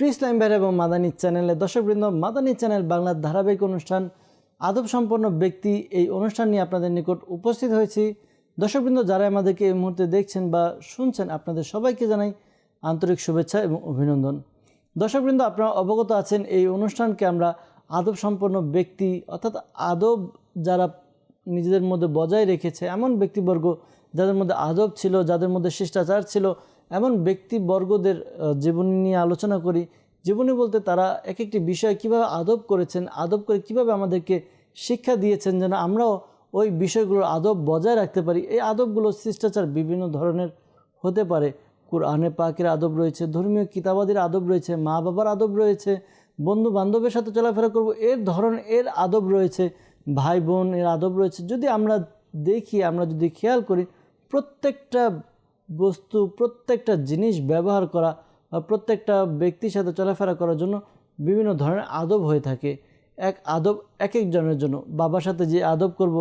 Pre ইসলাম এবং মাদানী চ্যানেলের দর্শকবৃন্দ, মাদানী চ্যানেল বাংলার ধারাবাহিক অনুষ্ঠান আদব সম্পন্ন ব্যক্তি এই অনুষ্ঠান নিয়ে আপনাদের নিকট উপস্থিত হয়েছি। দর্শকবৃন্দ, যারা আমাদেরকে এই মুহূর্তে দেখছেন বা শুনছেন, আপনাদের সবাইকে জানাই আন্তরিক শুভেচ্ছা এবং অভিনন্দন। দর্শকবৃন্দ, আপনারা অবগত আছেন, এই অনুষ্ঠানকে আমরা আদব সম্পন্ন ব্যক্তি, অর্থাৎ আদব যারা নিজেদের মধ্যে বজায় রেখেছে, এমন ব্যক্তিবর্গ যাদের মধ্যে আদব ছিল, যাদের মধ্যে শিষ্টাচার ছিল এমন ব্যক্তিবর্গদের জীবনী নিয়ে আলোচনা করি। জীবনী বলতে তারা এক একটি বিষয় কীভাবে আদব করেছেন, আদব করে কীভাবে আমাদেরকে শিক্ষা দিয়েছেন যেন আমরাও ওই বিষয়গুলোর আদব বজায় রাখতে পারি। এই আদবগুলো শিষ্টাচার বিভিন্ন ধরনের হতে পারে। কোরআনে পাকের আদব রয়েছে, ধর্মীয় কিতাবাদের আদব রয়েছে মা বাবার আদব রয়েছে বন্ধু বান্ধবের সাথে চলাফেরা করব, এর ধরন, এর আদব রয়েছে ভাই বোন এর আদব রয়েছে। যদি আমরা দেখি, আমরা যদি খেয়াল করি, প্রত্যেকটা বস্তু, প্রত্যেকটা জিনিস ব্যবহার করা বা প্রত্যেকটা ব্যক্তির সাথে চলাফেরা করার জন্য বিভিন্ন ধরনের আদব হয়ে থাকে। এক আদব এক একজনের জন্য। বাবার সাথে যে আদব করব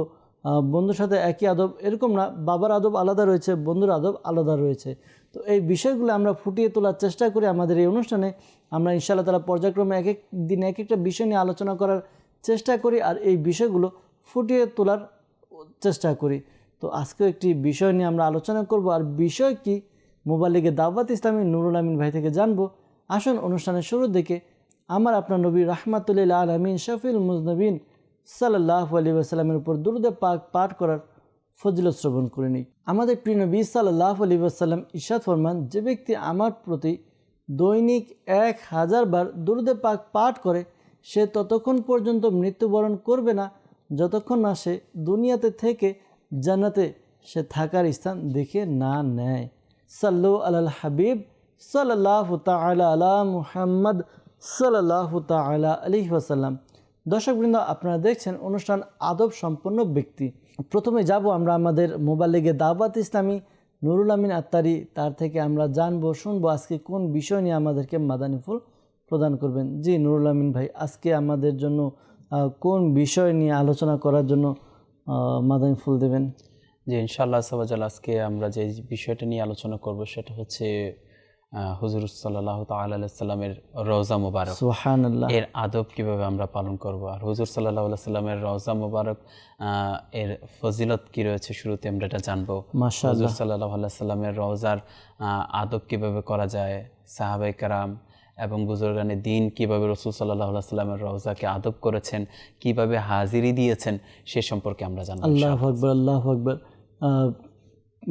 বন্ধুর সাথে একই আদব এরকম না। বাবার আদব আলাদা রয়েছে, বন্ধুর আদব আলাদা রয়েছে। তো এই বিষয়গুলো আমরা ফুটিয়ে তোলার চেষ্টা করি আমাদের এই অনুষ্ঠানে। আমরা ইনশাআল্লাহ তালা পর্যায়ক্রমে এক এক দিন এক একটা বিষয় নিয়ে আলোচনা করার চেষ্টা করি আর এই বিষয়গুলো ফুটিয়ে তোলার চেষ্টা করি। তো আজকেও একটি বিষয় নিয়ে আমরা আলোচনা করব। আর বিষয় কি? মোবাইলিগে দাওয়াত ইসলামী নুরুল আমিন ভাই থেকে জানব। আসুন অনুষ্ঠানের শুরুর দিকে আমার আপনার নবী রাহমাতুল্লাহ আলমিন শফিল মুজনবিন সাল্লাহ আলী আসসালামের উপর দুরুদে পাক পাঠ করার ফজিলত শ্রবণ করে নিই। আমাদের প্রিয় নবী সাল্লাহ আলী আসাল্লাম ইশাদ ফরমান, যে ব্যক্তি আমার প্রতি দৈনিক এক হাজার বার দুরুদে পাক পাঠ করে, সে ততক্ষণ পর্যন্ত মৃত্যুবরণ করবে না, যতক্ষণ না সে দুনিয়াতে থেকে জান্নাতে সে থাকার স্থান দেখে না নেয়। সাল্লু আলাল হাবিব সাল্লাহ তালা আলা মুহাম্মদ সাল্লাহ তালা আলি ওয়াসাল্লাম। দর্শকবৃন্দ, আপনারা দেখছেন অনুষ্ঠান আদব সম্পন্ন ব্যক্তি। প্রথমে যাব আমরা আমাদের মোবাইল দাওয়াত ইসলামী নুরুল আমিন আত্মারি তার থেকে আমরা জানব, শুনব আজকে কোন বিষয় নিয়ে আমাদেরকে মাদানী ফুল প্রদান করবেন। জি নুরুল আমিন ভাই, আজকে আমাদের জন্য কোন বিষয় নিয়ে আলোচনা করার জন্য মাদানী ফুল দেবেন? যে ইনশাআল্লাহ সবাজাল আজকে আমরা যে বিষয়টা নিয়ে আলোচনা করব সেটা হচ্ছে হুজুর সাল্লাহ তাল্লামের রওজা মুবারক। সুহান আল্লাহ এর আদব কীভাবে আমরা পালন করব? আর হুজুর সাল্লাহ সাল্লামের রওজা মুবারক এর ফজিলত কি রয়েছে শুরুতে আমরা এটা জানব। হুজুর সাল্লাহ সাল্লামের রওজার আদব কীভাবে করা যায়? সাহাবাই কারাম এবং বুজুর্গানে দিন কীভাবে রসুল সাল্লাহ সাল্লামের রওজাকে আদব করেছেন, কীভাবে হাজিরি দিয়েছেন, সে সম্পর্কে আমরা জানব আল্লাহ আকবর আল্লাহ আকবর।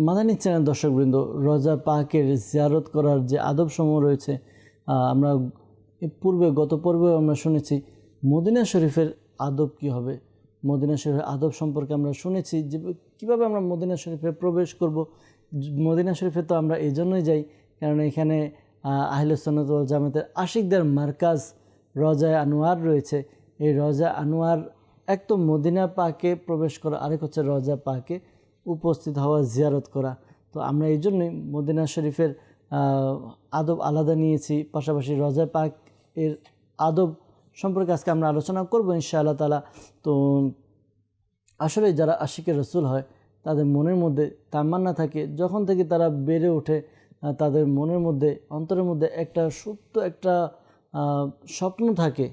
মাদানী চ্যানেল দর্শকবৃন্দ, রজা পাকের জিয়ারত করার যে আদব সমূহ রয়েছে আমরা পূর্বে, গত পর্বে আমরা শুনেছি, মদিনা শরীফের আদব কি হবে? মদিনা শরীফের আদব সম্পর্কে আমরা শুনেছি, যে কীভাবে আমরা মদিনা শরীফে প্রবেশ করব? মদিনা শরীফে তো আমরা এই জন্যই যাই, কারণ এখানে আহলসনত জামাতের আশিকদের মার্কাজ রজায় আনোয়ার রয়েছে। এই রজা আনোয়ার এক তো মদিনা পাকে প্রবেশ করা, আরেক হচ্ছে রজা পাকে উপস্থিত হওয়া, জিয়ারত করা। তো আমরা এই জন্যই মদিনা শরীফের আদব আলাদা নিয়েছি। পাশাপাশি রজা পাক এর আদব সম্পর্কে আজকে আমরা আলোচনা করব ইনশাআল্লাহ তালা তো আসলে যারা আশিকের রসুল হয়, তাদের মনের মধ্যে তামান্না থাকে। যখন থেকে তারা বেড়ে ওঠে তাদের মনের মধ্যে, অন্তরের মধ্যে একটা সুপ্ত একটা স্বপ্ন থাকে,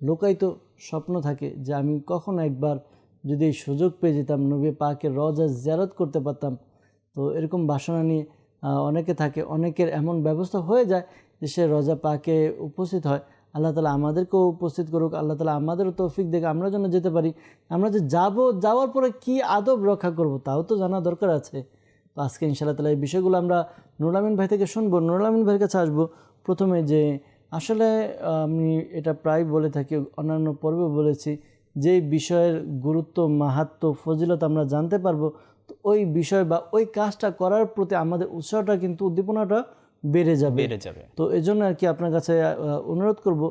লোকায়িত স্বপ্ন থাকে যে আমি কখনো একবার যদি এই সুযোগ পেয়ে যেতাম, নবী পাকে রজা জিয়ারত করতে পারতাম। তো এরকম বাসনা নিয়ে অনেকে থাকে, অনেকের এমন ব্যবস্থা হয়ে যায় যে সে রজা পাকে উপস্থিত হয়। আল্লাহ তালা আমাদেরকেও উপস্থিত করুক, আল্লাহ তালা আমাদেরও তৌফিক দেখে আমরা যেন যেতে পারি। আমরা যে যাব, যাওয়ার পরে কি আদব রক্ষা করব, তাও তো জানা দরকার আছে। তো আজকে ইনশাআল্লাহ তালা এই বিষয়গুলো আমরা নুরামিন ভাই থেকে শুনব। নুরামিন ভাইয়ের কাছে আসব প্রথমে যে আসলে আমি এটা প্রায় বলে থাকি অন্যান্য পর্বে বলেছি যে বিষয়ের গুরুত্ব মাহাত্ম ফজিলত আমরা জানতে পারব। তো ওই বিষয় বা ওই কাজটা করার প্রতি আমাদের উৎসাহটা কিন্তু উদ্দীপনাটা বেড়ে যাবে। বেড়ে যাবে। তো এই জন্য আর কি আপনার কাছে অনুরোধ করব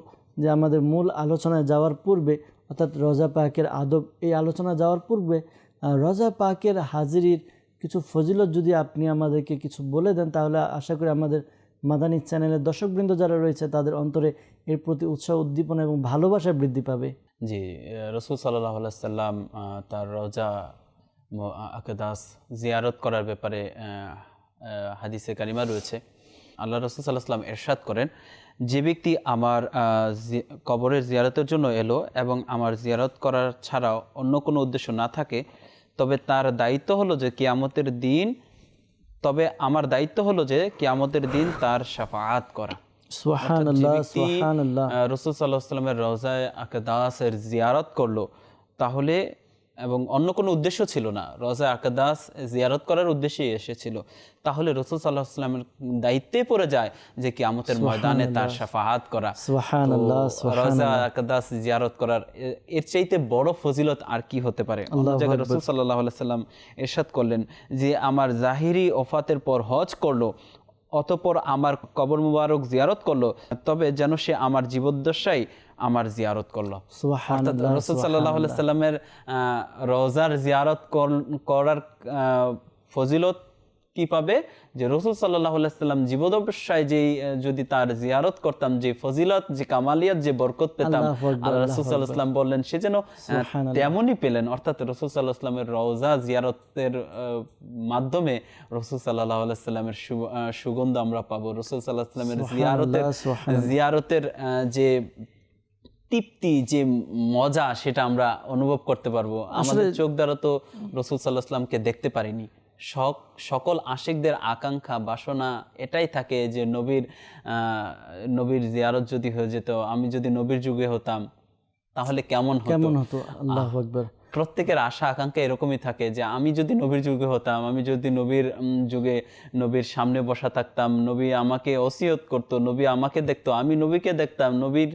যে আমাদের মূল আলোচনায় যাওয়ার পূর্বে অর্থাৎ রজা পাকের আদব এই আলোচনা যাওয়ার পূর্বে রজা পাকের হাজিরির কিছু ফজিলত যদি আপনি আমাদেরকে কিছু বলে দেন, তাহলে আশা করি আমাদের মাদানী চ্যানেলের দর্শকবৃন্দ যারা রয়েছে, তাদের অন্তরে এর প্রতি উৎসাহ, উদ্দীপনা এবং ভালোবাসা বৃদ্ধি পাবে। জি রসুল সাল্লাহ সাল্লাম তার রজা আকেদাস জিয়ারত করার ব্যাপারে হাদিসে কারিমা রয়েছে। আল্লাহ রসুল সাল্লাহ সাল্লাম এরশাদ করেন, যে ব্যক্তি আমার কবরের জিয়ারতের জন্য এলো এবং আমার জিয়ারত করার ছাড়াও অন্য কোনো উদ্দেশ্য না থাকে তবে তার দায়িত্ব হলো যে কিয়ামতের দিন তবে আমার দায়িত্ব হলো যে কিয়ামতের দিন তার সাফাত করা। রসুল সাল্লাহ আসলামের রওজায় আকাদাসের জিয়ারত করল তাহলে এবং অন্য কোনো উদ্দেশ্য ছিল না। রওজায় আকাদাস জিয়ারত করার উদ্দেশ্যেই এসেছিল। তাহলে রসুল সাল্লাহ সাল্লামের দায়িত্বে পড়ে যায় যে কি আমতের ময়দানে তার সাফাহাত করা। রওজা আকাদাস জিয়ারত করার এর চাইতে বড় ফজিলত আর কি হতে পারে? জায়গায় রসুল সাল্লাহ সাল্লাম এরশাদ করলেন যে আমার জাহিরি ওফাতের পর হজ করল অতপর আমার কবর মুবারক জিয়ারত করল তবে যেন সে আমার জীবদ্দশায় আমার জিয়ারত করল। রসুল সাল্লাহ সাল্লামের আহ, রোজার জিয়ারত কর- করার আহ, ফজিলত কি পাবে? যে রসুল সাল্লাহ সাল্লাম যে যদি তার জিয়ারত করতাম যে ফজিলত যে কামালিয়াত যে বরকত পেতাম আল্লাহ রসুল সাল্লাহ সাল্লাম বললেন সে যেন তেমনই পেলেন। অর্থাৎ রসুল সাল্লাহ সাল্লামের রওজা জিয়ারতের মাধ্যমে রসুল সাল্লাহ সাল্লামের সুগন্ধ আমরা পাবো। রসুল সাল্লাহ সাল্লামের জিয়ারতের জিয়ারতের যে তৃপ্তি যে মজা সেটা আমরা অনুভব করতে পারব। আমাদের চোখ দ্বারা তো রসুল সাল্লাহ সাল্লামকে দেখতে পারিনি। সক সকল আশিকদের আকাঙ্ক্ষা বাসনা এটাই থাকে যে নবীর নবীর জিয়ারত যদি হয়ে যেত আমি যদি নবীর যুগে হতাম তাহলে কেমন হতো? কেমন হতো? আল্লাহ আকবর। প্রত্যেকের আশা আকাঙ্ক্ষা এরকমই থাকে যে আমি যদি নবীর যুগে হতাম আমি যদি নবীর যুগে নবীর সামনে বসা থাকতাম নবী আমাকে অসিয়ত করতো নবী আমাকে দেখতো আমি নবীকে দেখতাম নবীর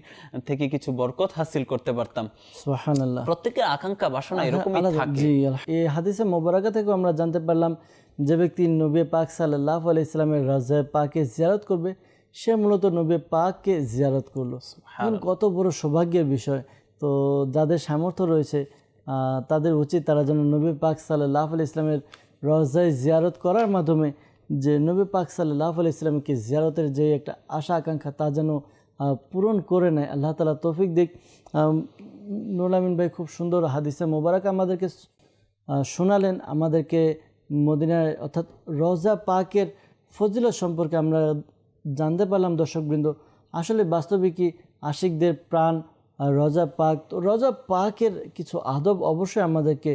থেকে কিছু বরকত হাসিল করতে পারতাম। প্রত্যেকের আকাঙ্ক্ষা বাসনা এরকমই থাকে। এই হাদিসে মোবারকা থেকে আমরা জানতে পারলাম যে ব্যক্তি নবী পাক সাল্লাহ আলি ইসলামের রাজায় পাকে জিয়ারত করবে সে মূলত নবী পাককে জিয়ারত করল। কত বড় সৌভাগ্যের বিষয়। তো যাদের সামর্থ্য রয়েছে তাদের উচিত তারা যেন নবী পাক সাল্লাহ আলি ইসলামের রজায় জিয়ারত করার মাধ্যমে যে নবী পাক সাল্লাহ আলি ইসলামকে জিয়ারতের যে একটা আশা, আকাঙ্ক্ষা, তা যেন পূরণ করে নেয়। আল্লাহ তালা তৌফিক দিক। আমিন ভাই খুব সুন্দর হাদিসে মোবারক আমাদেরকে শোনালেন। আমাদেরকে মদিনায় অর্থাৎ রজা পাকের ফজিলত সম্পর্কে আমরা জানতে পারলাম দর্শকবৃন্দ। আসলে বাস্তবিকই আশিকদের প্রাণ আহ, রজা পাক। তো রজা পাকের কিছু আদব অবশ্যই আমাদেরকে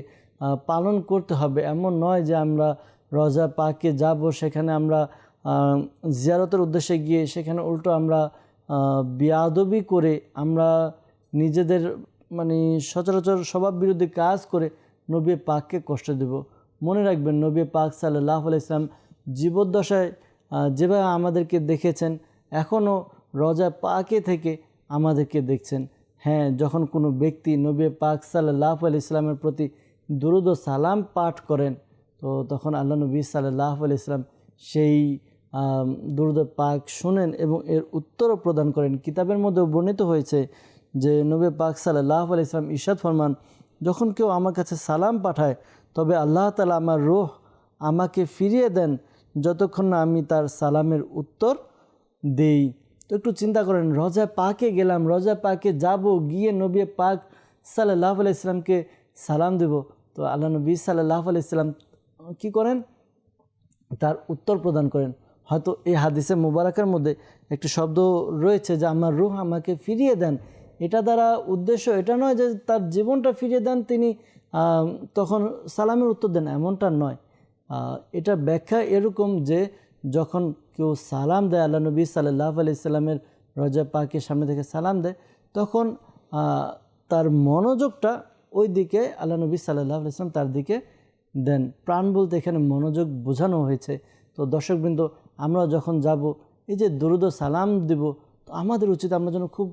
পালন করতে হবে। এমন নয় যে আমরা রজা পাকে যাব সেখানে আমরা জিয়ারতের উদ্দেশ্যে গিয়ে সেখানে উল্টো আমরা বেয়াদবি করে আমরা নিজেদের মানে সচরাচর স্বভাব বিরোধী কাজ করে নবী পাককে কষ্ট দেব। মনে রাখবেন নবী পাক সাল্লাহ ইসলাম জীবদ্দশায় যেভাবে আমাদেরকে দেখেছেন এখনও রজা পাকে থেকে আমাদেরকে দেখছেন। হ্যাঁ যখন কোনো ব্যক্তি নবী পাক সাল্লাহ আলি ইসলামের প্রতি দুরুদ সালাম পাঠ করেন, তো তখন আল্লাহ নবী সাল্লাহ আলি ইসলাম সেই দুরুদ পাক শুনেন এবং এর উত্তরও প্রদান করেন। কিতাবের মধ্যে বর্ণিত হয়েছে যে নবী পাক সাল্লাহ আলি ইসলাম ইশাদ ফরমান, যখন কেউ আমার কাছে সালাম পাঠায়, তবে আল্লাহ তালা আমার রোহ আমাকে ফিরিয়ে দেন যতক্ষণ না আমি তার সালামের উত্তর দেই। তো একটু চিন্তা করেন, রজা পাকে গেলাম, রজা পাকে যাব, গিয়ে নবী পাক সাল্লাহ আলি ইসলামকে সালাম দেব। তো আল্লাহ নবী সাল্লাহ আলি ইসলাম কী করেন? তার উত্তর প্রদান করেন। হয়তো এই হাদিসে মুবারকের মধ্যে একটি শব্দ রয়েছে যে, আমার রুহ আমাকে ফিরিয়ে দেন। এটা দ্বারা উদ্দেশ্য এটা নয় যে, তার জীবনটা ফিরিয়ে দেন তিনি তখন সালামের উত্তর দেন, এমনটা নয়। এটা ব্যাখ্যা এরকম যে যখন কেউ সালাম দেয়, আল্লাহ নবী সাল্লাহ আলি সাল্লামের রজা পাকে সামনে থেকে সালাম দেয়, তখন তার মনোযোগটা ওই দিকে আল্লাহ নবী সাল্লাহ ইসলাম তার দিকে দেন। প্রাণ বলতে এখানে মনোযোগ বোঝানো হয়েছে। তো দর্শকবৃন্দ, আমরা যখন যাব, এই যে দরুদ সালাম দেব, তো আমাদের উচিত আমরা যেন খুব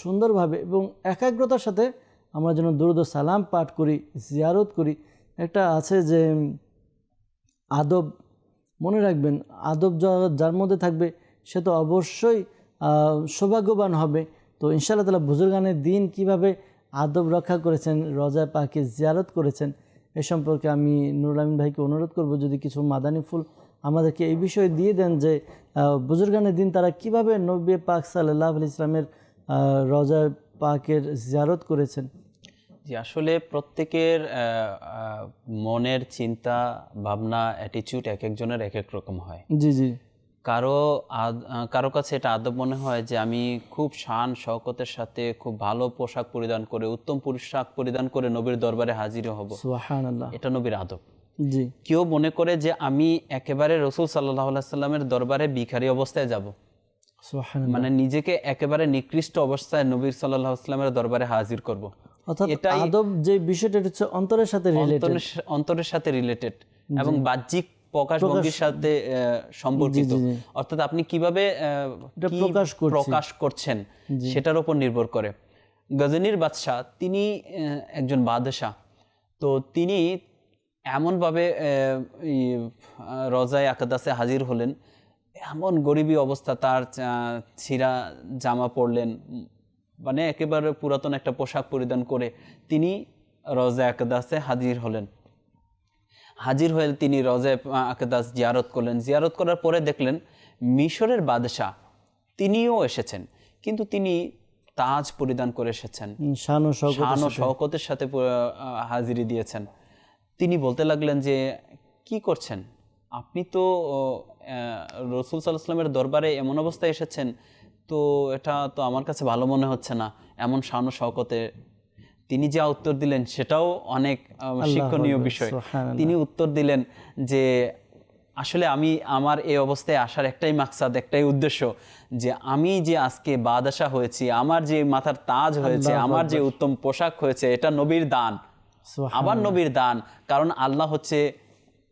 সুন্দরভাবে এবং একাগ্রতার সাথে আমরা যেন দরুদ সালাম পাঠ করি, জিয়ারত করি। একটা আছে যে, আদব মনে রাখবেন, আদব যার মধ্যে থাকবে, সে তো অবশ্যই সৌভাগ্যবান হবে। তো ইনশাআল্লাহ তালা বুজুর্গানের দিন কীভাবে আদব রক্ষা করেছেন, রজা পাকে জিয়ারত করেছেন, এ সম্পর্কে আমি নুরুল আমিন ভাইকে অনুরোধ করব, যদি কিছু মাদানী ফুল আমাদেরকে এই বিষয়ে দিয়ে দেন যে বুজুর্গানের দিন তারা কীভাবে নব্বে পাক সাল্লাহ আলি ইসলামের রজা পাকের জিয়ারত করেছেন। জি আসলে প্রত্যেকের মনের চিন্তা ভাবনা অ্যাটিচিউড এক একজনের এক এক রকম হয়। জি জি। কারও কারও কাছে এটা আদব মনে হয় যে আমি খুব শান শওকতের সাথে খুব ভালো পোশাক পরিধান করে উত্তম পোশাক পরিধান করে নবীর দরবারে হাজির হব। এটা নবীর আদব। জি। কেউ মনে করে যে আমি একেবারে রসুল সাল্লাহ সাল্লামের দরবারে ভিখারি অবস্থায় যাব। মানে নিজেকে একেবারে নিকৃষ্ট অবস্থায় নবীর সাল্লাহ আসলামের দরবারে হাজির করব। অর্থাৎ আদব যে বিষয়টা হচ্ছে অন্তরের সাথে রিলেটেড অন্তরের সাথে রিলেটেড এবং বাহ্যিক প্রকাশভঙ্গির সাথে সম্পর্কিত। অর্থাৎ আপনি কীভাবে প্রকাশ প্রকাশ করছেন সেটার উপর নির্ভর করে। গজনীর বাদশাহ তিনি একজন বাদশাহ। তো তিনি এমনভাবে রজায় আকাদাসে হাজির হলেন। এমন গরিবী অবস্থা তার ছিঁড়া জামা পরলেন মানে একেবারে পুরাতন একটা পোশাক পরিধান করে তিনি রজা একদাসে হাজির হলেন। হাজির হয়ে তিনি রজায় আকেদাস জিয়ারত করলেন। জিয়ারত করার পরে দেখলেন মিশরের বাদশাহ তিনিও এসেছেন কিন্তু তিনি তাজ পরিধান করে এসেছেন। শান ও শওকত শওকতের সাথে হাজিরি দিয়েছেন। তিনি বলতে লাগলেন যে কি করছেন? আপনি তো রসুল সাল্লাহামের দরবারে এমন অবস্থায় এসেছেন তো এটা তো আমার কাছে ভালো মনে হচ্ছে না এমন শান ও শওকতে। তিনি যা উত্তর দিলেন সেটাও অনেক শিক্ষণীয় বিষয়। তিনি উত্তর দিলেন যে আসলে আমি আমার এই অবস্থায় আসার একটাই মাকসাদ একটাই উদ্দেশ্য যে আমি যে আজকে বাদাশা হয়েছি আমার যে মাথার তাজ হয়েছে আমার যে উত্তম পোশাক হয়েছে এটা নবীর দান। আবার নবীর দান কারণ আল্লাহ হচ্ছে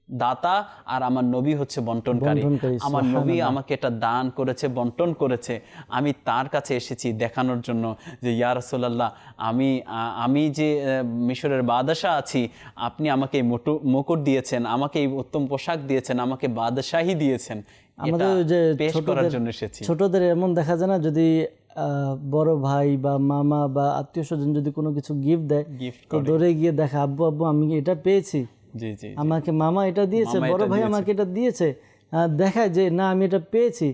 দাতা আর আমার নবী হচ্ছে বন্টনকারী। আমার নবী আমাকে এটা দান করেছে বন্টন করেছে। আমি তার কাছে এসেছি দেখানোর জন্য যে ইয়া রাসূলুল্লাহ আমি আমি যে মিশরের বাদশাহ আছি আপনি আমাকে এই মুটু- মুকুট দিয়েছেন আমাকে এই উত্তম পোশাক দিয়েছেন আমাকে বাদশাহী দিয়েছেন। আমাদের যে করার ছোটদের জন্য এসেছি। ছোটদের এমন দেখা যায় না যদি আহ, বড় ভাই বা মামা বা আত্মীয় স্বজন যদি কোনো কিছু গিফট দেয় গিফট তো দৌড়ে গিয়ে দেখা আব্বু আব্বু আমি এটা পেয়েছি। আমাকে মামা এটা দিয়েছে বড় ভাই আমাকে এটা দিয়েছে দেখায় যে না আমি এটা পেয়েছি।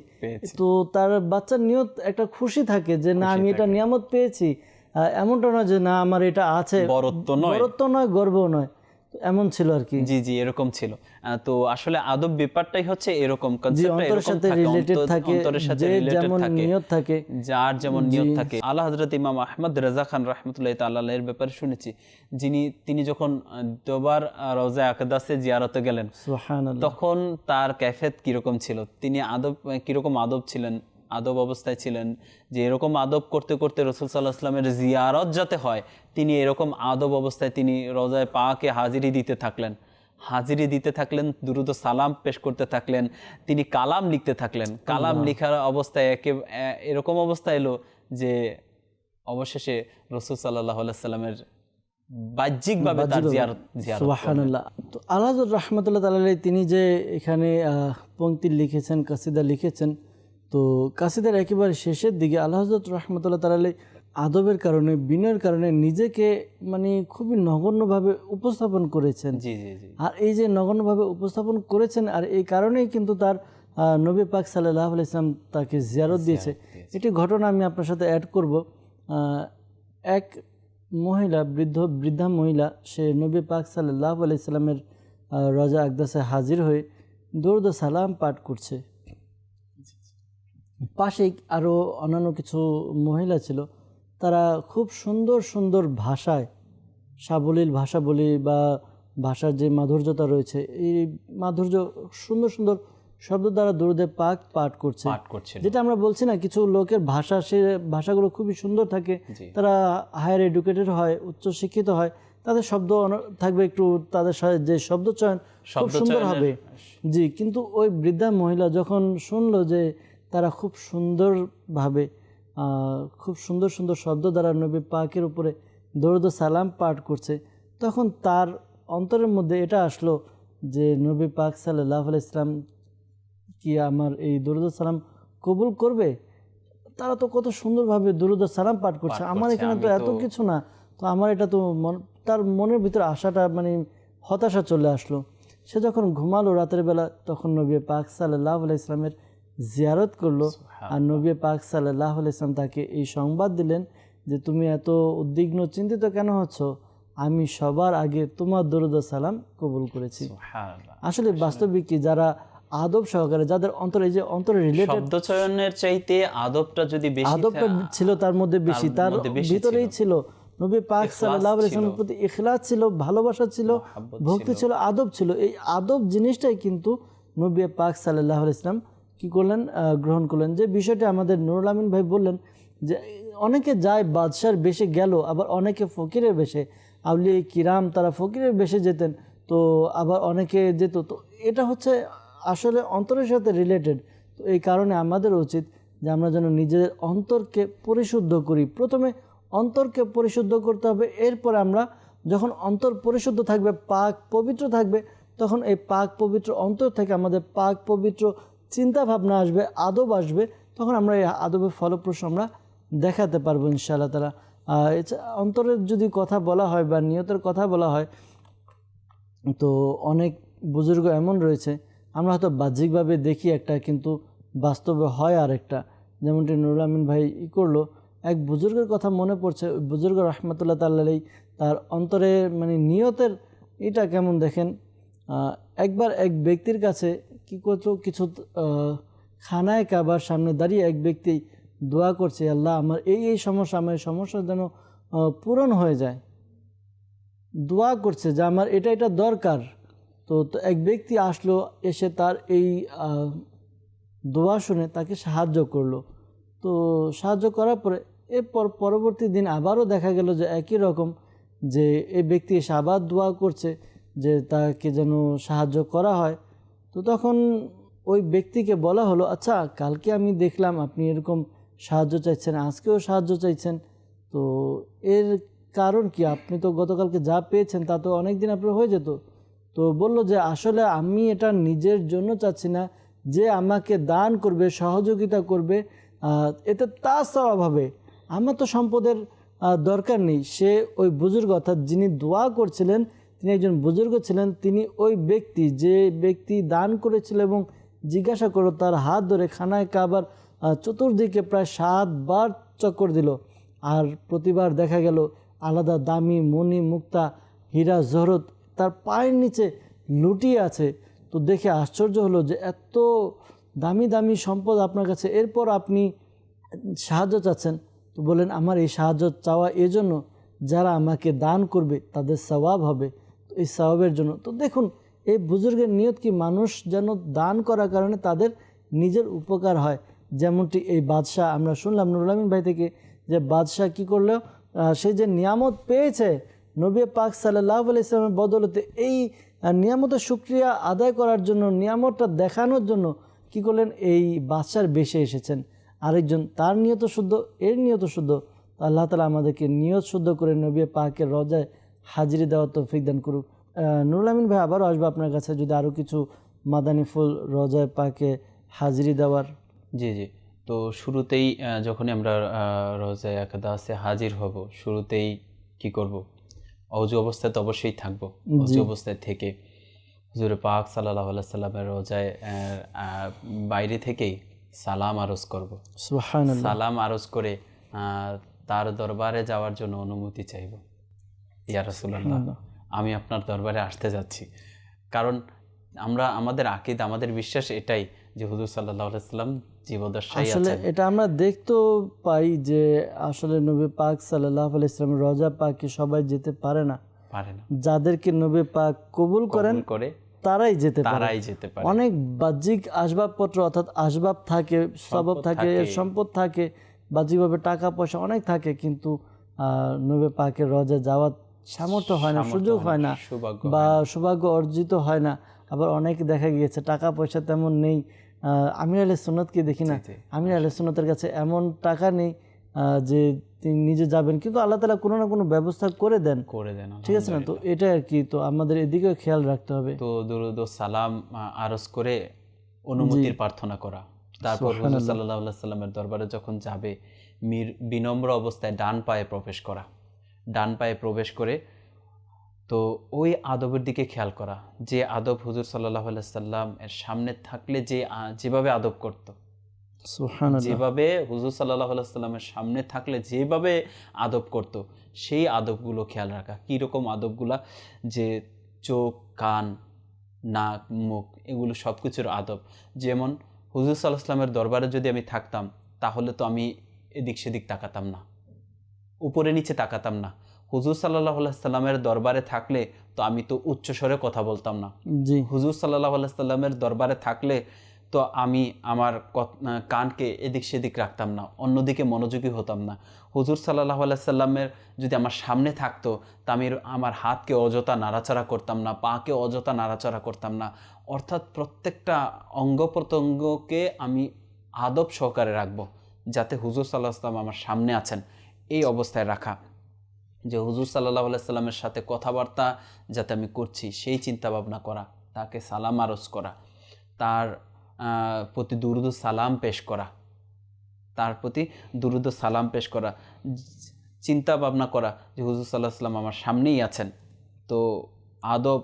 তো তার বাচ্চার নিয়ত একটা খুশি থাকে যে না আমি এটা নিয়ামত পেয়েছি। এমনটা নয় যে না আমার এটা আছে। বরত্ব নয়। গর্ব নয়। এমন ছিল আর কি। জি জি এরকম ছিল। তো আসলে আদব ব্যাপারটাই হচ্ছে এরকম অন্তরের এরকম সাথে রিলেটেড থাকে অন্তরের সাথে রিলেটেড থাকে নিয়ত থাকে। যার যেমন নিয়ত থাকে। আল্লাহ হজরত ইমাম আহমদ রাজা খান রহমতুল্লাহ তাল্লাহ এর ব্যাপারে শুনেছি যিনি তিনি যখন দুবার রওজা আকাদাসে জিয়ারতে গেলেন সুহান তখন তার ক্যাফেত কীরকম ছিল? তিনি আদব কীরকম আদব ছিলেন? আদব অবস্থায় ছিলেন যে এরকম আদব করতে করতে রসুল সাল্লাহ আসলামের জিয়ারত যাতে হয় তিনি এরকম আদব অবস্থায় তিনি রোজায় পাকে হাজিরি দিতে থাকলেন। হাজিরি দিতে থাকলেন দ্রুত সালাম পেশ করতে থাকলেন তিনি কালাম লিখতে থাকলেন। কালাম লিখার অবস্থায় একে এরকম অবস্থা এলো যে অবশেষে রসুল সাল্লাহ সাল্লামের বাহ্যিকভাবে তার জিয়ারত জিয়ারত তো আল্লাহ রহমতুল্লাহ তাল্লাহ তিনি যে এখানে পংক্তি লিখেছেন কাসিদা লিখেছেন তো কাসিদের একেবারে শেষের দিকে আল্লাহ হজরত রহমতুল্লাহ তাল্লাহ আদবের কারণে বিনয়ের কারণে নিজেকে মানে খুবই নগণ্যভাবে উপস্থাপন করেছেন। জি জি জি। আর এই যে নগণ্যভাবে উপস্থাপন করেছেন আর এই কারণেই কিন্তু তার নবী পাক সাল্লাহ আলি ইসলাম তাকে জিয়ারত দিয়েছে। এটি ঘটনা আমি আপনার সাথে অ্যাড করব। এক মহিলা বৃদ্ধ বৃদ্ধা মহিলা সে নবী পাক সাল্লাহ আলি ইসলামের রজা আকদাসে হাজির হয়ে দৌড় সালাম পাঠ করছে। পাশেই আরও অন্যান্য কিছু মহিলা ছিল তারা খুব সুন্দর সুন্দর ভাষায় সাবলীল ভাষা বলি বা ভাষার যে মাধুর্যতা রয়েছে এই মাধুর্য সুন্দর সুন্দর শব্দ দ্বারা দূরদে পাক পাঠ করছে। পাঠ করছিল যেটা আমরা বলছি না কিছু লোকের ভাষা সে ভাষাগুলো খুবই সুন্দর থাকে। তারা হায়ার এডুকেটেড হয় উচ্চ শিক্ষিত হয় তাদের শব্দ থাকবে একটু তাদের যে শব্দ চয়ন খুব সুন্দর হবে। জি কিন্তু ওই বৃদ্ধা মহিলা যখন শুনলো যে তারা খুব সুন্দরভাবে খুব সুন্দর সুন্দর শব্দ দ্বারা নবী পাকের উপরে দরুদ সালাম পাঠ করছে। তখন তার অন্তরের মধ্যে এটা আসলো যে নবী পাক সাল্লাহ ইসলাম কি আমার এই দরুদ সালাম কবুল করবে? তারা তো কত সুন্দরভাবে দরুদ সালাম পাঠ করছে। আমার এখানে তো এত কিছু না তো আমার এটা তো মন তার মনের ভিতরে আশাটা মানে হতাশা চলে আসলো। সে যখন ঘুমালো রাতের বেলা তখন নবী পাক সাল্লাহ ইসলামের জিয়ারত করল। আর নবী পাক সাল্লাহ ইসলাম তাকে এই সংবাদ দিলেন যে তুমি এত উদ্বিগ্ন চিন্তিত কেন হচ্ছ? আমি সবার আগে তোমার দরুদ সালাম কবুল করেছি। আসলে বাস্তবিক কি যারা আদব সহকারে যাদের অন্তরে এই যে অন্তরে রিলেটেড চয়নের চাইতে আদবটা যদি বেশি আদবটা ছিল তার মধ্যে বেশি তার ভিতরেই ছিল। নবী পাক সাল্লাহ ইসলামের প্রতি ইখলাস ছিল ভালোবাসা ছিল ভক্তি ছিল। আদব ছিল। এই আদব জিনিসটাই কিন্তু নবী পাক সাল্লাহ ইসলাম কি করলেন? গ্রহণ করলেন। যে বিষয়টি আমাদের নুরুল আমিন ভাই বললেন যে, অনেকে যায় বাদশার বেশে গেল, আবার অনেকে ফকিরের বেশে। আউলিয়া কিরাম তারা ফকিরের বেশে যেতেন, তো আবার অনেকে যেত। তো এটা হচ্ছে আসলে অন্তরের সাথে রিলেটেড তো এই কারণে আমাদের উচিত যে আমরা যেন নিজেদের অন্তরকে পরিশুদ্ধ করি। প্রথমে অন্তরকে পরিশুদ্ধ করতে হবে, এরপর আমরা যখন অন্তর পরিশুদ্ধ থাকবে, পাক পবিত্র থাকবে, তখন এই পাক পবিত্র অন্তর থেকে আমাদের পাক পবিত্র চিন্তা ভাবনা আসবে, আদব আসবে, তখন আমরা এই আদবের ফলপ্রসূ আমরা দেখাতে পারব ইনশাআল্লাহ তালা অন্তরের যদি কথা বলা হয় বা নিয়তের কথা বলা হয়, তো অনেক বুজুর্গ এমন রয়েছে, আমরা হয়তো বাহ্যিকভাবে দেখি একটা, কিন্তু বাস্তবে হয় আরেকটা। যেমনটি নুরুল আমিন ভাই ই করল, এক বুজুর্গের কথা মনে পড়ছে, ওই বুজুর্গ রহমতুল্লাহ তাল্লাহ তার অন্তরে মানে নিয়তের এটা কেমন দেখেন? একবার এক ব্যক্তির কাছে কি করতো কিছু খানায় কাবার সামনে দাঁড়িয়ে এক ব্যক্তি দোয়া করছে, আল্লাহ, আমার এই এই সমস্যা, আমার এই সমস্যা যেন পূরণ হয়ে যায়। দোয়া করছে যে, আমার এটা এটা দরকার। তো এক ব্যক্তি আসলো, এসে তার এই দোয়া শুনে তাকে সাহায্য করল। তো সাহায্য করার পরে এরপর পরবর্তী দিন আবারও দেখা গেল যে, একই রকম যে এই ব্যক্তি এসে আবার দোয়া করছে যে, তাকে যেন সাহায্য করা হয়। তো তখন ওই ব্যক্তিকে বলা হলো আচ্ছা কালকে আমি দেখলাম আপনি এরকম সাহায্য চাইছেন, আজকেও সাহায্য চাইছেন। তো এর কারণ কি? আপনি তো গতকালকে যা পেয়েছেন, তা তো অনেক দিন আপনার হয়ে যেত। তো বলল যে, আসলে আমি এটা নিজের জন্য চাচ্ছি না। যে আমাকে দান করবে, সহযোগিতা করবে এতে তার স্বভাব হবে। আমার তো সম্পদের দরকার নেই। সে ওই বুজুর্গ, অর্থাৎ যিনি দোয়া করছিলেন তিনি একজন বুজুর্গ ছিলেন, তিনি ওই ব্যক্তি যে ব্যক্তি দান করেছিল এবং জিজ্ঞাসা করল, তার হাত ধরে খানায় কাবার চতুর্দিকে প্রায় সাতবার চক্কর দিল। আর প্রতিবার দেখা গেল, আলাদা দামি মণি মুক্তা, হীরা, জহরত তার পায়ের নিচে লুটিয়ে আছে। তো দেখে আশ্চর্য হলো যে এত দামি দামি সম্পদ আপনার কাছে, এরপর আপনি সাহায্য চাচ্ছেন। তো বলেন আমার এই সাহায্য চাওয়া এজন্য যারা আমাকে দান করবে, তাদের সওয়াব হবে। এই সওয়াবের জন্য। তো দেখুন, এই বুজুর্গের নিয়ত কি মানুষ যেন দান করার কারণে তাদের নিজের উপকার হয়? যেমনটি এই বাদশাহ, আমরা শুনলাম নুরুল আমিন ভাই থেকে যে বাদশাহ কি করল? সে যে নিয়ামত পেয়েছে নবী পাক সাল্লাহ আলি ইসলামের বদলতে, এই নিয়ামতের সুক্রিয়া আদায় করার জন্য, নিয়ামতটা দেখানোর জন্য কি করলেন? এই বাদশার বেশে এসেছেন। আরেকজন, তার নিয়ত শুদ্ধ, এর নিয়ত শুদ্ধ। আল্লাহ তালা আমাদেরকে নিয়ত শুদ্ধ করে নবী পাকের রজায় হাজিরি দেওয়ার তৌফিক দান করুক। নুরুল আমিন ভাই আবারও আসব আপনার কাছে যদি আরও কিছু মাদানী ফুল রজায় পাকে হাজিরি দেওয়ার। জি জি। তো শুরুতেই যখনই আমরা রোজায় একাদাসে হাজির হব শুরুতেই কি করব? অজু অবস্থায় তো অবশ্যই থাকব। অজু অবস্থায় থেকে হুজুরে পাক সাল্লাহ সাল্লামের রোজায় বাইরে থেকেই সালাম আরজ করব। সালাম আরজ করে তার দরবারে যাওয়ার জন্য অনুমতি চাইব। ইয়া রাসূলুল্লাহ। আমি আপনার দরবারে আসতে যাচ্ছি। কারণ আমরা আমাদের আকিদ আমাদের বিশ্বাস এটাই যে হুজুর সাল্লাহ সাল্লাম জীবদশাই আসলে এটা আমরা দেখতেও পাই যে আসলে নবী পাক সাল্লাহ আলি ইসলাম রজা পাকে সবাই যেতে পারে না। পারে না। যাদেরকে নবী পাক কবুল করেন করে তারাই যেতে পারে। তারাই যেতে পারে। অনেক বাহ্যিক আসবাবপত্র অর্থাৎ আসবাব থাকে সবব থাকে সম্পদ থাকে বাহ্যিকভাবে টাকা পয়সা অনেক থাকে কিন্তু আহ, নবী পাকের রজা যাওয়ার সামর্থ্য হয় না সুযোগ হয় না বা সৌভাগ্য অর্জিত হয় না। আবার অনেক দেখা গিয়েছে টাকা পয়সা তেমন নেই। আমির আলী সুন্নতকে দেখি না। আমির আলী সুন্নতের কাছে এমন টাকা নেই যে তিনি নিজে যাবেন। কিন্তু আল্লাহ তালা কোনো না কোনো ব্যবস্থা করে দেন। করে দেন ঠিক আছে না? তো এটা আর কি। তো আমাদের এদিকেও খেয়াল রাখতে হবে। তো দুরুদ সালাম আরজ করে অনুমতির প্রার্থনা করা। তারপর হুজুর সাল্লাহ সাল্লামের দরবারে যখন যাবে মির বিনম্র অবস্থায় ডান পায়ে প্রবেশ করা। ডান পায়ে প্রবেশ করে তো ওই আদবের দিকে খেয়াল করা। যে আদব হুজুর সাল্লাহ সাল্লাম এর সামনে থাকলে যে যেভাবে আদব করতো। যেভাবে হুজুর সাল্লাহ সাল্লামের সামনে থাকলে যেভাবে আদব করত সেই আদবগুলো খেয়াল রাখা। কীরকম আদবগুলা? যে চোখ কান নাক মুখ এগুলো সব কিছুর আদব। যেমন হুজুর সাল্লাহ সাল্লামের দরবারে যদি আমি থাকতাম তাহলে তো আমি এদিক সেদিক তাকাতাম না। উপরে নিচে তাকাতাম না। হুজুর সাল্লাহ সাল্লামের দরবারে থাকলে তো আমি তো উচ্চস্বরে কথা বলতাম না। জি। হুজুর সাল্লাহ সাল্লামের দরবারে থাকলে তো আমি আমার কানকে এদিক সেদিক রাখতাম না অন্যদিকে মনোযোগী হতাম না। হুজুর সাল্লাহ সাল্লামের যদি আমার সামনে থাকতো তা আমি আমার হাতকে অযথা নাড়াচাড়া করতাম না পাকে অযথা নাড়াচাড়া করতাম না। অর্থাৎ প্রত্যেকটা অঙ্গ প্রত্যঙ্গকে আমি আদব সহকারে রাখব যাতে হুজুর সাল্লাহ সাল্লাম আমার সামনে আছেন। এই অবস্থায় রাখা। যে হুজুর সাল্লাহ সাল্লামের সাথে কথাবার্তা যাতে আমি করছি, সেই চিন্তা ভাবনা করা, তাকে সালাম আরজ করা, তার প্রতি দুরুদ সালাম পেশ করা, তার প্রতি দুরুদ সালাম পেশ করা চিন্তা ভাবনা করা যে হুজুর সাল্লাহ সাল্লাম আমার সামনেই আছেন। তো আদব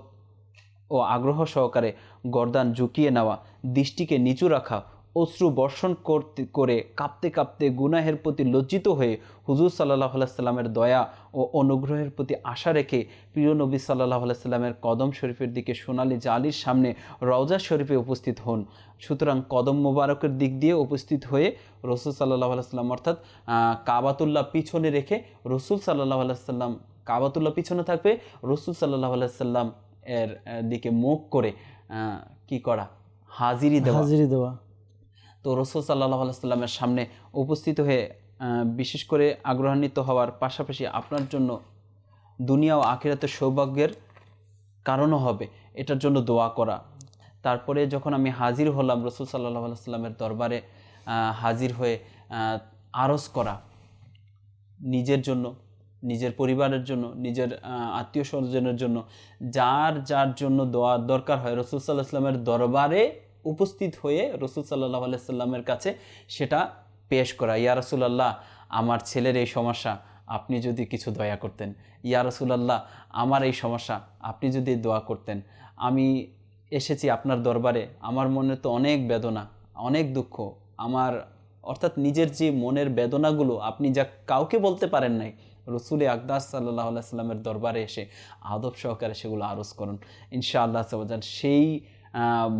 ও আগ্রহ সহকারে গরদান ঝুঁকিয়ে নেওয়া, দৃষ্টিকে নিচু রাখা অশ্রু বর্ষণ করতে, করে কাঁপতে কাঁপতে গুনাহের প্রতি লজ্জিত হয়ে হুজুর সাল্লাহ সাল্লামের দয়া ও অনুগ্রহের প্রতি আশা রেখে প্রিয় নবী সাল্লাহ সাল্লামের কদম শরীফের দিকে সোনালি জালির সামনে রওজা শরীফে উপস্থিত হন। সুতরাং কদম মোবারকের দিক দিয়ে উপস্থিত হয়ে রসুল সাল্লাহ সাল্লাম অর্থাৎ কাবাতুল্লাহ পিছনে রেখে রসুল সাল্লাহ সাল্লাম, কাবাতুল্লাহ পিছনে থাকবে রসুল সাল্লাহ সাল্লাম এর দিকে মুখ করে কি করা? হাজিরি দেওয়া। হাজিরি দেওয়া। তো রসুল সাল্লাহ সাল্লামের সামনে উপস্থিত হয়ে বিশেষ করে আগ্রহান্বিত হওয়ার পাশাপাশি আপনার জন্য দুনিয়া ও আখিরাতের সৌভাগ্যের কারণও হবে, এটার জন্য দোয়া করা। তারপরে যখন আমি হাজির হলাম রসুল সাল্লাহ সাল্লামের দরবারে হাজির হয়ে আরজ করা নিজের জন্য, নিজের পরিবারের জন্য, নিজের আত্মীয় স্বজনের জন্য, যার যার জন্য দোয়া দরকার হয়, রসুল সাল্লাহ সাল্লামের দরবারে উপস্থিত হয়ে রসুল সাল্লাহ সাল্লামের কাছে সেটা পেশ করা। ইয়া রসুলাল্লাহ, আমার ছেলের এই সমস্যা, আপনি যদি কিছু দয়া করতেন। ইয়া রসুলাল্লাহ, আমার এই সমস্যা, আপনি যদি দোয়া করতেন। আমি এসেছি আপনার দরবারে, আমার মনে তো অনেক বেদনা, অনেক দুঃখ। আমার, অর্থাৎ নিজের যে মনের বেদনাগুলো, আপনি যা কাউকে বলতে পারেন নাই, রসুল আকদাস সাল্লাহ সাল্লামের দরবারে এসে আদব সহকারে সেগুলো আরজ করুন। ইনশাআল্লাহ সেই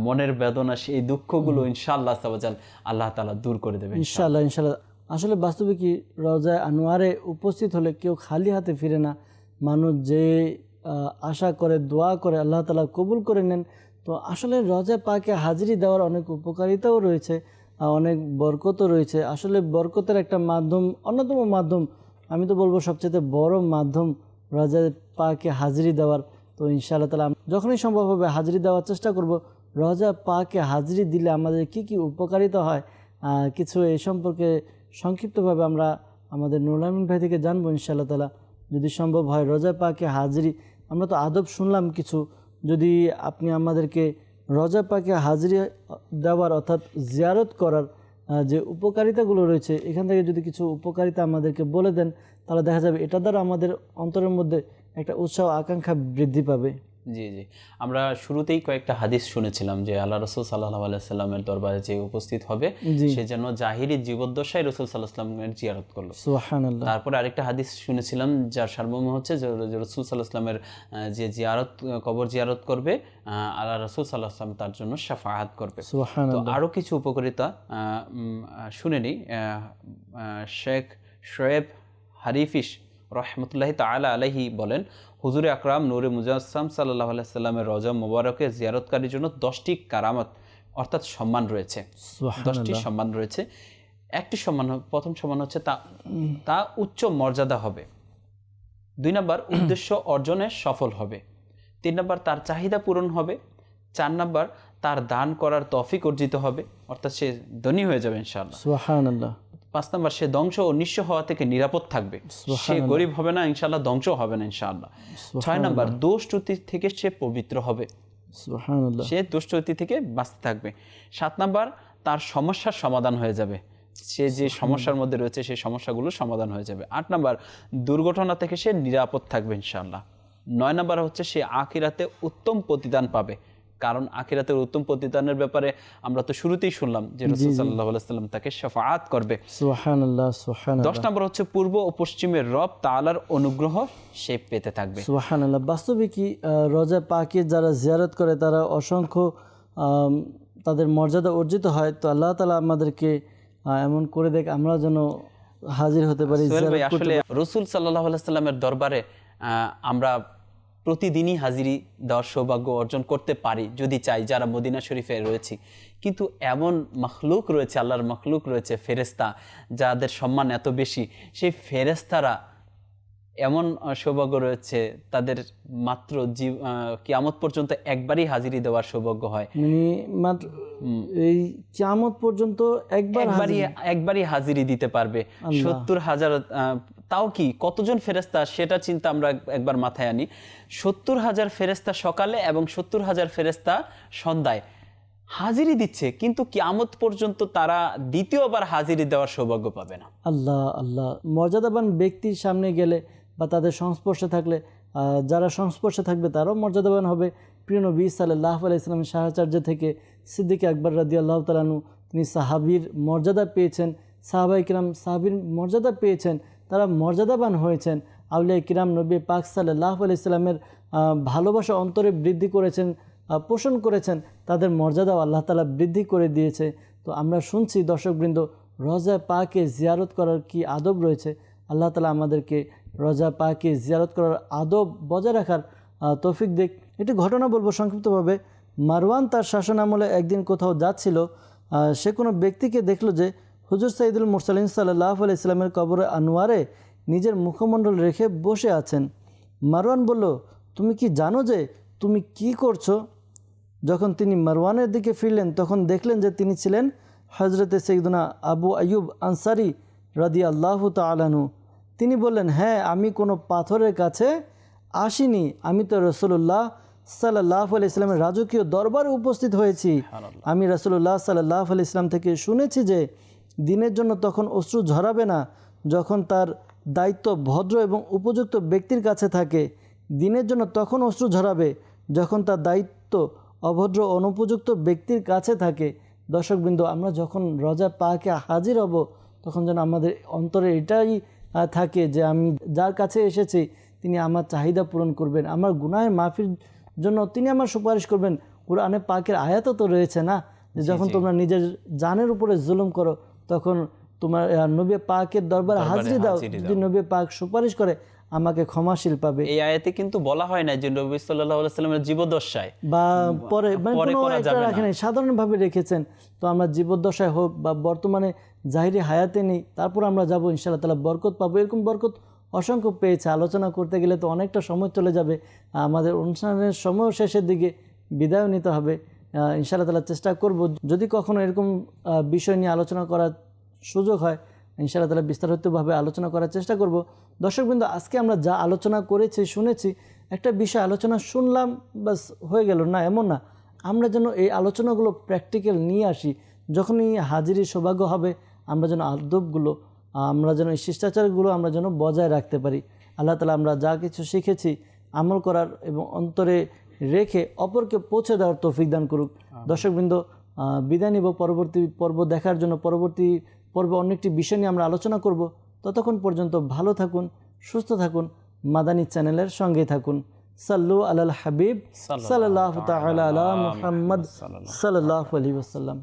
মনের বেদনা, সেই দুঃখগুলো ইনশাআল্লাহ সাবাজান আল্লাহ তালা দূর করে দেবে ইনশাআল্লাহ। ইনশাআল্লাহ আসলে বাস্তবে কি রওজায় আনোয়ারে উপস্থিত হলে কেউ খালি হাতে ফিরে না। মানুষ যে আশা করে, দোয়া করে, আল্লাহ তালা কবুল করে নেন। তো আসলে রজা পাকে হাজিরি দেওয়ার অনেক উপকারিতাও রয়েছে অনেক বরকতও রয়েছে। আসলে বরকতের একটা মাধ্যম, অন্যতম মাধ্যম, আমি তো বলব সবচেয়ে বড় মাধ্যম রজা পাকে হাজিরি দেওয়ার। তো ইনশাআল্লাহ তালা যখনই সম্ভব হবে হাজিরি দেওয়ার চেষ্টা করব। রজা পাকে হাজিরি দিলে আমাদের কি কি উপকারিতা হয় কিছু এই সম্পর্কে সংক্ষিপ্তভাবে আমরা আমাদের নুরুল আমিন ভাই থেকে জানব ইনশাআল্লাহ তালা যদি সম্ভব হয় রজা পাকে হাজিরি, আমরা তো আদব শুনলাম কিছু। যদি আপনি আমাদেরকে রজা পাকে হাজিরি দেওয়ার অর্থাৎ জিয়ারত করার যে উপকারিতাগুলো রয়েছে, এখান থেকে যদি কিছু উপকারিতা আমাদেরকে বলে দেন, তাহলে দেখা যাবে এটা দ্বারা আমাদের অন্তরের মধ্যে একটা উৎসাহ আকাঙ্ক্ষা বৃদ্ধি পাবে। জি জি। আমরা শুরুতেই কয়েকটা হাদিস শুনেছিলাম যে আল্লাহ রসুল সাল্লাহ সাল্লামের দরবারে যে উপস্থিত হবে সে যেন জাহিরি জীবদ্দশায় রসুল সাল্লাহ সাল্লামের জিয়ারত করল। তারপরে আরেকটা হাদিস শুনেছিলাম যার সার্বভৌম হচ্ছে যে রসুল সাল্লাহ আসলামের যে জিয়ারত কবর জিয়ারত করবে আল্লাহ রসুল সাল্লাহ আসলাম তার জন্য সাফাহাত করবে। তো আরও কিছু উপকারিতা শুনে নিই শেখ শোয়েব হারিফিস রহমতুল্লাহ তালা আলহি বলেন হুজুরে আকরাম নূরে মুজাসসাম সাল্লাহ সাল্লামের রজা মোবারকে জিয়ারতকারীর জন্য দশটি কারামত অর্থাৎ সম্মান রয়েছে। দশটি সম্মান রয়েছে। একটি সম্মান প্রথম সম্মান হচ্ছে তা তা উচ্চ মর্যাদা হবে। দুই নম্বর উদ্দেশ্য অর্জনে সফল হবে। তিন নম্বর তার চাহিদা পূরণ হবে। চার নম্বর তার দান করার তফিক অর্জিত হবে। অর্থাৎ সে ধনী হয়ে যাবে ইনশাআল্লাহ। পাঁচ নম্বর সে ধ্বংস ও নিঃস্ব হওয়া থেকে নিরাপদ থাকবে। সে গরিব হবে না ইনশাআল্লাহ ধ্বংস হবে না ইনশাআল্লাহ। ছয় নম্বর দোষ ত্রুটি থেকে সে পবিত্র হবে। সে দুষ্টতি থেকে বাঁচতে থাকবে। সাত নাম্বার তার সমস্যার সমাধান হয়ে যাবে। সে যে সমস্যার মধ্যে রয়েছে সেই সমস্যাগুলো সমাধান হয়ে যাবে। আট নাম্বার দুর্ঘটনা থেকে সে নিরাপদ থাকবে ইনশাল্লাহ নয় নাম্বার হচ্ছে সে আখিরাতে উত্তম প্রতিদান পাবে। কারণ আখিরাতের উত্তম প্রতিদানের ব্যাপারে আমরা তো শুরুতেই শুনলাম যে রসুল সাল্লাহ সাল্লাম তাকে শাফাআত করবে। দশ নম্বর হচ্ছে পূর্ব ও পশ্চিমের রব তাআলার অনুগ্রহ সে পেতে থাকবে। সুহান আল্লাহ বাস্তবে কি রোজা পাকে যারা জিয়ারত করে তারা অসংখ্য তাদের মর্যাদা অর্জিত হয়। তো আল্লাহ তালা আমাদেরকে এমন করে দেখ আমরা যেন হাজির হতে পারি আসলে রসুল সাল্লাহ সাল্লামের দরবারে আহ, আমরা প্রতিদিনই হাজিরি দেওয়ার সৌভাগ্য অর্জন করতে পারি যদি চাই যারা মদিনা শরীফে রয়েছি। কিন্তু এমন মখলুক রয়েছে আল্লাহর মখলুক রয়েছে ফেরেস্তা যাদের সম্মান এত বেশি সেই ফেরেস্তারা এমন সৌভাগ্য রয়েছে তাদের মাত্র জীব কিয়ামত পর্যন্ত একবারই হাজিরি দেওয়ার সৌভাগ্য হয়। মানে এই কিয়ামত পর্যন্ত একবার একবারই একবারই হাজিরি দিতে পারবে। সত্তর হাজার তাও কি কতজন ফেরেস্তা সেটা চিন্তা আমরা একবার মাথায় আনি। সত্তর হাজার ফেরেস্তা সকালে এবং সত্তর হাজার ফেরেস্তা সন্ধ্যায়। হাজিরি দিচ্ছে, কিন্তু কিয়ামত পর্যন্ত তারা দ্বিতীয়বার হাজিরি দেওয়ার সৌভাগ্য পাবে না। আল্লাহ আল্লাহ। মর্যাদাবান ব্যক্তির সামনে গেলে বা তাদের সংস্পর্শে থাকলে যারা সংস্পর্শে থাকবে তারাও মর্যাদাবান হবে। প্রিয় নবী সাল্লাহ আলাই ইসলামের সাহাচার্য থেকে সিদ্দিক আকবর রাদি আল্লাহ তালানু তিনি সাহাবির মর্যাদা পেয়েছেন। সাহাবাইকরাম সাহাবির মর্যাদা পেয়েছেন। তারা মর্যাদাবান হয়েছেন। আউলিয়া কিরাম নবী পাক সাল্লাহ আলাই ইসলামের ভালোবাসা অন্তরে বৃদ্ধি করেছেন পোষণ করেছেন। তাদের মর্যাদাও আল্লাহ তালা বৃদ্ধি করে দিয়েছে। তো আমরা শুনছি দর্শকবৃন্দ, রোজা পাকে জিয়ারত করার কি আদব রয়েছে? আল্লাহ তালা আমাদেরকে রোজা পাকে জিয়ারত করার আদব বজায় রাখার তৌফিক দিক। একটি ঘটনা বলব সংক্ষিপ্তভাবে। মারওয়ান তার শাসন আমলে একদিন কোথাও যাচ্ছিল সে কোনো ব্যক্তিকে দেখল যে হুজুর সাইদুল মুরসালিন সাল্লাহ আলি ইসলামের কবরে আনোয়ারে নিজের মুখমণ্ডল রেখে বসে আছেন। মারওয়ান বলল, তুমি কি জানো যে তুমি কি করছ? যখন তিনি মারওয়ানের দিকে ফিরলেন, তখন দেখলেন যে তিনি ছিলেন হজরতে সৈদুনা আবু আয়ুব আনসারি রাদি আল্লাহ তালানু তিনি বললেন হ্যাঁ আমি কোনো পাথরের কাছে আসিনি। আমি তো রসুল্লাহ সাল্লাহ আলি ইসলামের রাজকীয় দরবারে উপস্থিত হয়েছি। আমি রসুল্লাহ সাল্লাহ আলি ইসলাম থেকে শুনেছি যে দিনের জন্য তখন অশ্রু ঝরাবে না। যখন তার দায়িত্ব ভদ্র এবং উপযুক্ত ব্যক্তির কাছে থাকে দিনের জন্য তখন অশ্রু ঝরাবে। যখন তার দায়িত্ব অভদ্র অনুপযুক্ত ব্যক্তির কাছে থাকে দর্শকবৃন্দ আমরা যখন রজা পাকে হাজির হব তখন যেন আমাদের অন্তরে এটাই থাকে যে আমি যার কাছে এসেছি তিনি আমার চাহিদা পূরণ করবেন আমার গুনাহের মাফির জন্য তিনি আমার সুপারিশ করবেন। কোরআনে পাকের আয়াতও তো রয়েছে না? যে যখন তোমরা নিজের জানের উপরে জুলুম করো তখন তোমার নবী পাকের দরবারে হাজিরি দাও যদি নবী পাক সুপারিশ করে আমাকে ক্ষমাশীল পাবে। এই আয়াতে কিন্তু বলা হয় না যে নবী সাল্লাহ সাল্লামের জীবদশায় বা পরে মানে কোনো একটা। রাখেন সাধারণভাবে রেখেছেন। তো আমরা জীবদ্দশায় হোক বা বর্তমানে জাহিরি হায়াতে নেই তারপর আমরা যাব ইনশাআল্লাহ তালা বরকত পাবো। এরকম বরকত অসংখ্য পেয়েছে। আলোচনা করতে গেলে তো অনেকটা সময় চলে যাবে। আমাদের অনুষ্ঠানের সময় শেষের দিকে বিদায় নিতে হবে। ইনশাআল্লাহ তালা চেষ্টা করব। যদি কখনো এরকম বিষয় নিয়ে আলোচনা করার সুযোগ হয়, ইনশাআল্লাহ তালা বিস্তারিতভাবে আলোচনা করার চেষ্টা করব। দর্শকবৃন্দ আজকে আমরা যা আলোচনা করেছি, শুনেছি, একটা বিষয় আলোচনা শুনলাম বাস হয়ে গেল। না, এমন না। আমরা যেন এই আলোচনাগুলো প্র্যাকটিক্যাল নিয়ে আসি। যখনই হাজিরি সৌভাগ্য হবে, আমরা যেন আদবগুলো, আমরা যেন এই শিষ্টাচারগুলো আমরা যেন বজায় রাখতে পারি। আল্লাহ তালা আমরা যা কিছু শিখেছি আমল করার এবং অন্তরে রেখে অপরকে পৌঁছে দেওয়ার তৌফিক দান করুক। দর্শকবৃন্দ বিদায় নিব। পরবর্তী পর্ব দেখার জন্য পরবর্তী পর্বে অন্য একটি বিষয় নিয়ে আমরা আলোচনা করব। ততক্ষণ পর্যন্ত ভালো থাকুন সুস্থ থাকুন মাদানী চ্যানেলের সঙ্গে থাকুন। সাল্লু আলাল হাবিব সাল্লাহ আলা মুহাম্মদ সাল্লাহ আলী ওয়াসাল্লাম।